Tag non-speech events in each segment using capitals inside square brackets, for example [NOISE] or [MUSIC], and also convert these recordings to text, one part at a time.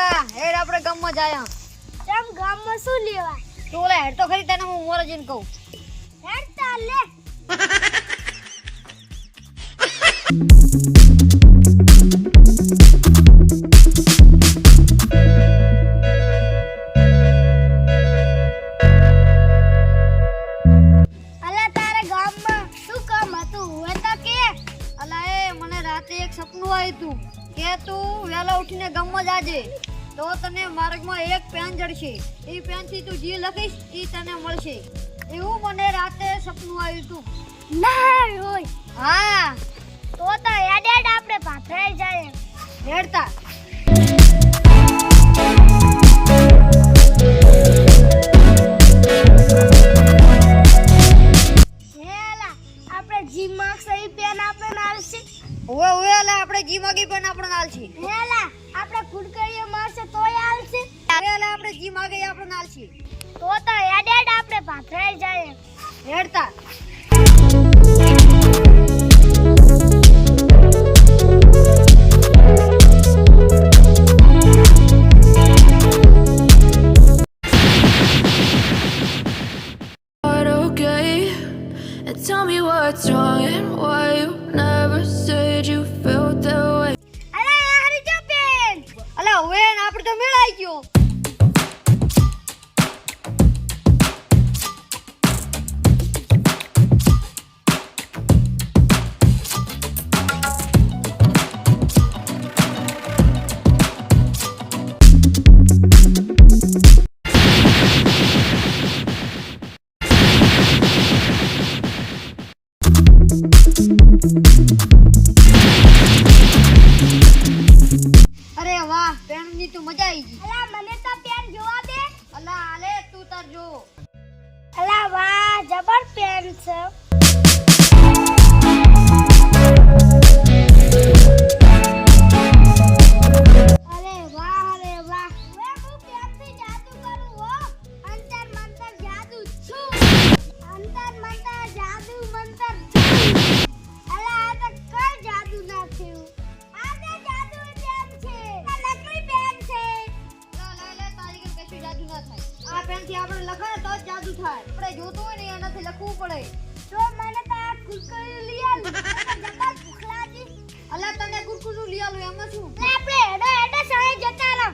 ગોરા હેડ આપણે ગામમાં જાય તેમ ગામમાં શું લેવા? તું ઓલા હેડ તો ખરી તને હું મોરે જઈને કહું. હેડ તાર લે. [LAUGHS] તો તને માર્ગમાં એક પેન જડશે. એ પેનથી તું જે લખીશ એ તને મળશે. એવું મને રાતે સપનું આવ્યું તું. ના હોય. હા. તો તો એડેડ આપણે પાથરાઈ જાય. હેડતા. આપણે જી માગે આપણો નાલ છે તો તો હેડ હેડ આપણે પાથરાઈ જાય હેડતા not okay and tell me what's wrong and why you never said you felt that way અરે હારી જો પેન અલા ઓવે ને આપણે તો મેળાઈ ગયો આવી ગઈ. અલા મને તો પેન જોવા દે. અલા આલે તું તાર જો. અલા વાહ જબર પેન છે. પેનથી આપણે લખાય તો જ જાદુ થાય. આપણે જોતું હોય ને એનાથી લખવું પડે. તો મને તો આ કુરકુરી લઈ આલ. મને જબર ભૂખ અલા તને કુરકુરું લઈ આલું એમાં શું? આપણે હેડો હેડો સવારે જતા રહો.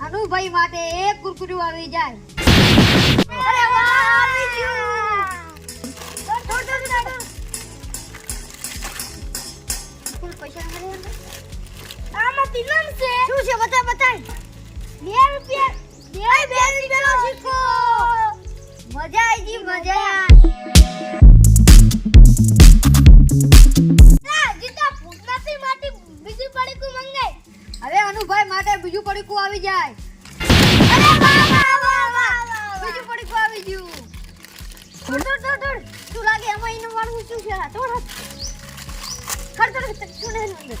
અનુભાઈ માટે એક કુરકુરું આવી જાય. અરે વાહ! આવી ગયું. દોડ કુલ પૈસા મળે આમાં તિલમ છે. શું છે? બતા બતાય. પડીકું આવી જાય. અરે વાહ વાહ વાહ વાહ બીજું પડીકું આવી ગયું. દોડ દોડ દોડ શું લાગે? એમાં એનું વાળું શું છે? દોડ દોડ શું ને અંદર?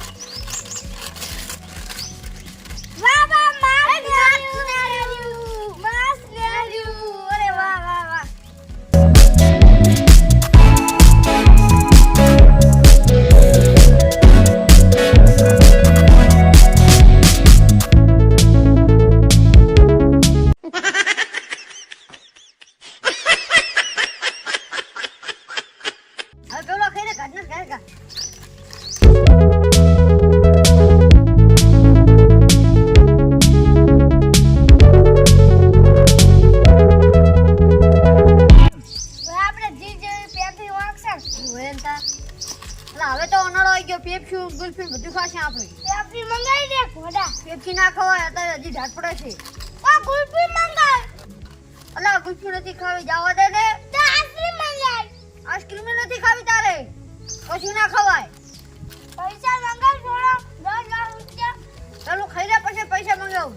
હજી ઢાટ પડે છે. આ ગુલ્ફી મંગાઈ અલા ગુલ્ફી નથી ખાવી જવા દે ને. તો આઈસ્ક્રીમ મંગાઈ આઈસ્ક્રીમ નથી ખાવી તારે. પછી ના ખવાય. પૈસા મંગાવ થોડો. દસ લાખ રૂપિયા. ચાલો ખાઈ લે પછી પૈસા મંગાવ.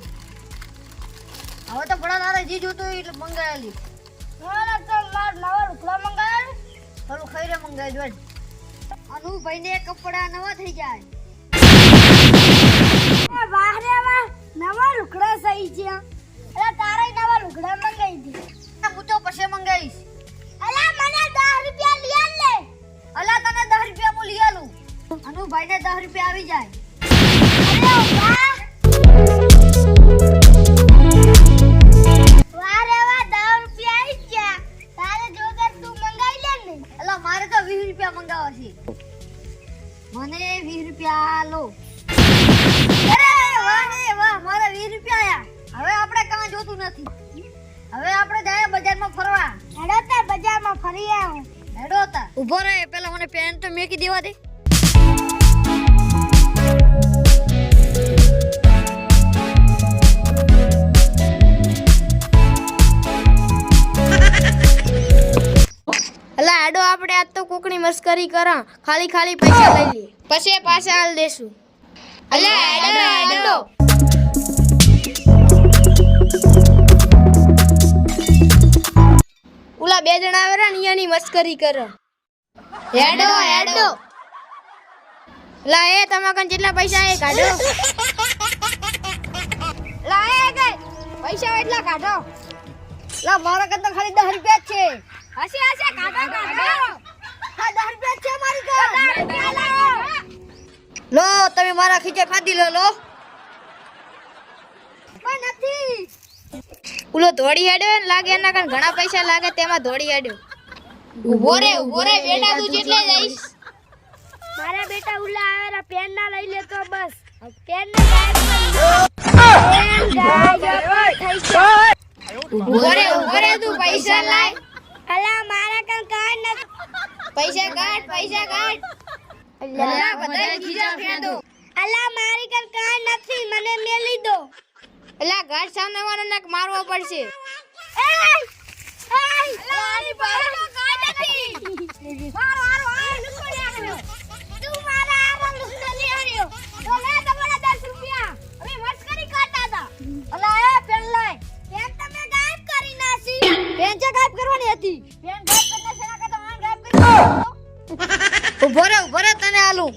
હવે તો ભણા તારે જી જોતું એટલે મંગાવેલી મારા તો માર નવા રૂપડા મંગાયા પેલું ખાઈ લે મંગાવી જોઈ અનુભાઈ ને કપડા નવા થઈ જાય. વાહ. નવા લુગડા સહી છે. અલા તારે નવા લુગડા મંગાઈ દે. હું તો પછી મંગાવીશ. અલા મને 10 રૂપિયા લે. અલા તને દસ રૂપિયા હું લઈ આલું અનુભાઈ ને દસ રૂપિયા આવી જાય. જોતું નથી. હવે આપણે જાય બજારમાં ફરવા. હેડો તાર બજારમાં ફરી આવું. હેડો તા ઊભો રહે પેલા મને પેન તો મેકી દેવા દે. અલા આડો આપણે આજ તો કોકણી મસ્કરી કરા. ખાલી ખાલી પૈસા લઈ લઈએ. પછી પાછા આલ દેશું. અલા આડો આડો ને મસ્કરી કરો. હેડો હેડો. લા એ તમારા કન જેટલા પૈસા એ કાઢો. લા એ કે પૈસા એટલા કાઢો. લા મારા કરતા ખાલી 10 રૂપિયા જ છે. હસી હસી કાઢો કાઢો. હા 10 રૂપિયા છે મારી કન. લો તમે મારા ખીચે ખાધી લો લો. પણ નથી. ઉલો ધોડી હેડ્યો ને લાગે એના કન ઘણા પૈસા લાગે તેમાં ધોડી હેડ્યો. ઊભો રે ઊભો રે બેટા તું જેટલે જઈશ. મારા બેટા ઉલા આવેલા પેન ના લઈ લેતો બસ. પેન ને ગાયબ. ઊભો રે ઊભો રે તું પૈસા લાય. અલા મારા કન કાંઈ નથી પૈસા કાઢ પૈસા કાઢ. અલ્લા બધા ખીજા ફેંદો. અલા મારી કન કાંઈ નથી મને મેલી દો. અલા ઘર સામે વાળો નાક મારવો પડશે. એય! એય! મારી પાસે ઊભો રે ઊભો રે તને આલું